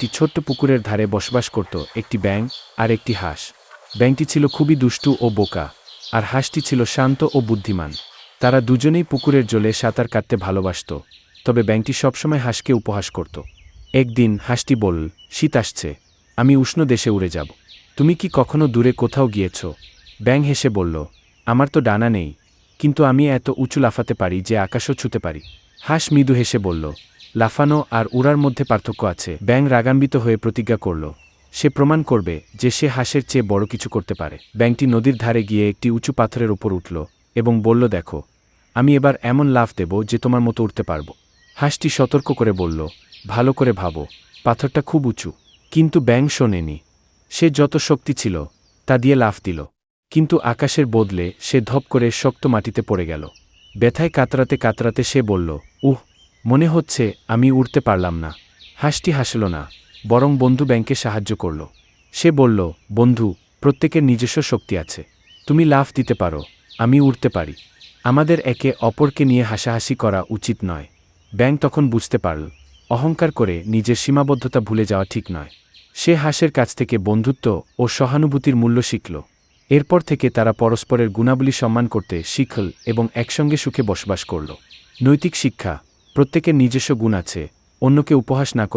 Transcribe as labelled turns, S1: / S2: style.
S1: একটি ছোট্ট পুকুরের ধারে বসবাস করত একটি ব্যাঙ আর একটি হাঁস। ব্যাঙটি ছিল খুবই দুষ্টু ও বোকা, আর হাঁসটি ছিল শান্ত ও বুদ্ধিমান। তারা দুজনেই পুকুরের জলে সাঁতার কাটতে ভালোবাসত, তবে ব্যাঙটি সবসময় হাঁসকে উপহাস করত। একদিন হাঁসটি বলল, শীত আসছে, আমি উষ্ণ দেশে উড়ে যাব। তুমি কি কখনো দূরে কোথাও গিয়েছ? ব্যাঙ হেসে বলল, আমার তো ডানা নেই, কিন্তু আমি এত উঁচু লাফাতে পারি যে আকাশও ছুতে পারি। হাঁস মৃদু হেসে বলল লাফানো আর উড়ার মধ্যে পার্থক্য আছে। ব্যাং রাগান্বিত হয়ে প্রতিজ্ঞা করল। সে প্রমাণ করবে যে সে হাঁসের চেয়ে বড় কিছু করতে পারে। ব্যাংকটি নদীর ধারে গিয়ে একটি উঁচু পাথরের ওপর উঠল এবং বলল, দেখো, আমি এবার এমন লাফ দেব যে তোমার মতো উঠতে পারব। হাঁসটি সতর্ক করে বলল, ভালো করে ভাবো, পাথরটা খুব উঁচু, কিন্তু ব্যাং শোনেনি। সে যত শক্তি ছিল, তা দিয়ে লাফ দিল। কিন্তু আকাশের বদলে সে ধপ করে শক্ত মাটিতে পড়ে গেল। ব্যথায় কাতরাতে কাতরাতে সে বলল, উহ মনে হচ্ছে আমি উড়তে পারলাম না। হাঁসটি হাসল না, বরং বন্ধু ব্যাংকে সাহায্য করল। সে বলল, বন্ধু, প্রত্যেকের নিজস্ব শক্তি আছে। তুমি লাফ দিতে পারো, আমি উড়তে পারি। আমাদের একে অপরকে নিয়ে হাসাহাসি করা উচিত নয়। ব্যাং তখন বুঝতে পারল, অহংকার করে নিজের সীমাবদ্ধতা ভুলে যাওয়া ঠিক নয়। সে হাসের কাছ থেকে বন্ধুত্ব ও সহানুভূতির মূল্য শিখল। এরপর থেকে তারা পরস্পরের গুণাবলী সম্মান করতে শিখল এবং একসঙ্গে সুখে বসবাস করল। নৈতিক শিক্ষা প্রত্যেকের নিজস্ব গুণ আছে অন্যকে উপহাস না